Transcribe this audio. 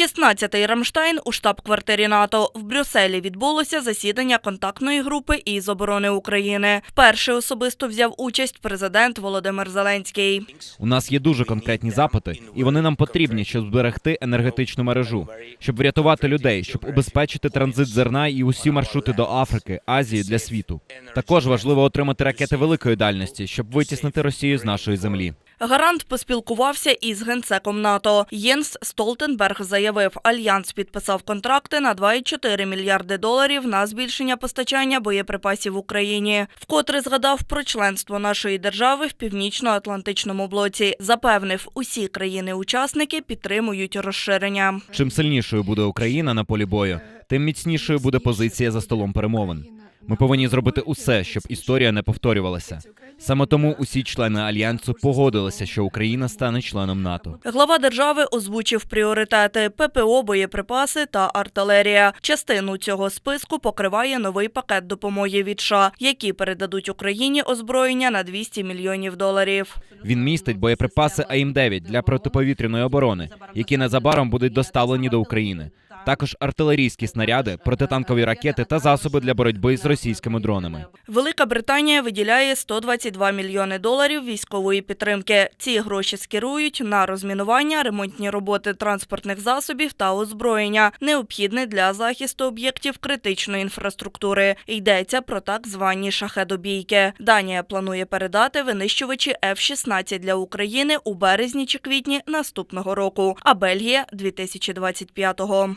16-й Рамштайн у штаб-квартирі НАТО. В Брюсселі відбулося засідання контактної групи із оборони України. Вперше особисто взяв участь президент Володимир Зеленський. У нас є дуже конкретні запити, і вони нам потрібні, щоб зберегти енергетичну мережу, щоб врятувати людей, щоб убезпечити транзит зерна і усі маршрути до Африки, Азії для світу. Також важливо отримати ракети великої дальності, щоб витіснити Росію з нашої землі. Гарант поспілкувався із генсеком НАТО. Єнс Столтенберг заявив, альянс підписав контракти на 2,4 мільярди доларів на збільшення постачання боєприпасів Україні. Вкотре згадав про членство нашої держави в північно-атлантичному блоці. Запевнив, усі країни-учасники підтримують розширення. Чим сильнішою буде Україна на полі бою, тим міцнішою буде позиція за столом перемовин. Ми повинні зробити усе, щоб історія не повторювалася. Саме тому усі члени альянсу погодилися, що Україна стане членом НАТО. Глава держави озвучив пріоритети ППО, боєприпаси та артилерія. Частину цього списку покриває новий пакет допомоги від США, які передадуть Україні озброєння на 200 мільйонів доларів. Він містить боєприпаси АІМ-9 для протиповітряної оборони, які незабаром будуть доставлені до України. Також артилерійські снаряди, протитанкові ракети та засоби для боротьби з російськими дронами. Велика Британія виділяє 122 мільйони доларів військової підтримки. Ці гроші скерують на розмінування, ремонтні роботи транспортних засобів та озброєння, необхідне для захисту об'єктів критичної інфраструктури. Йдеться про так звані шахедобійки. Данія планує передати винищувачі F-16 для України у березні чи квітні наступного року, а Бельгія 2025-го.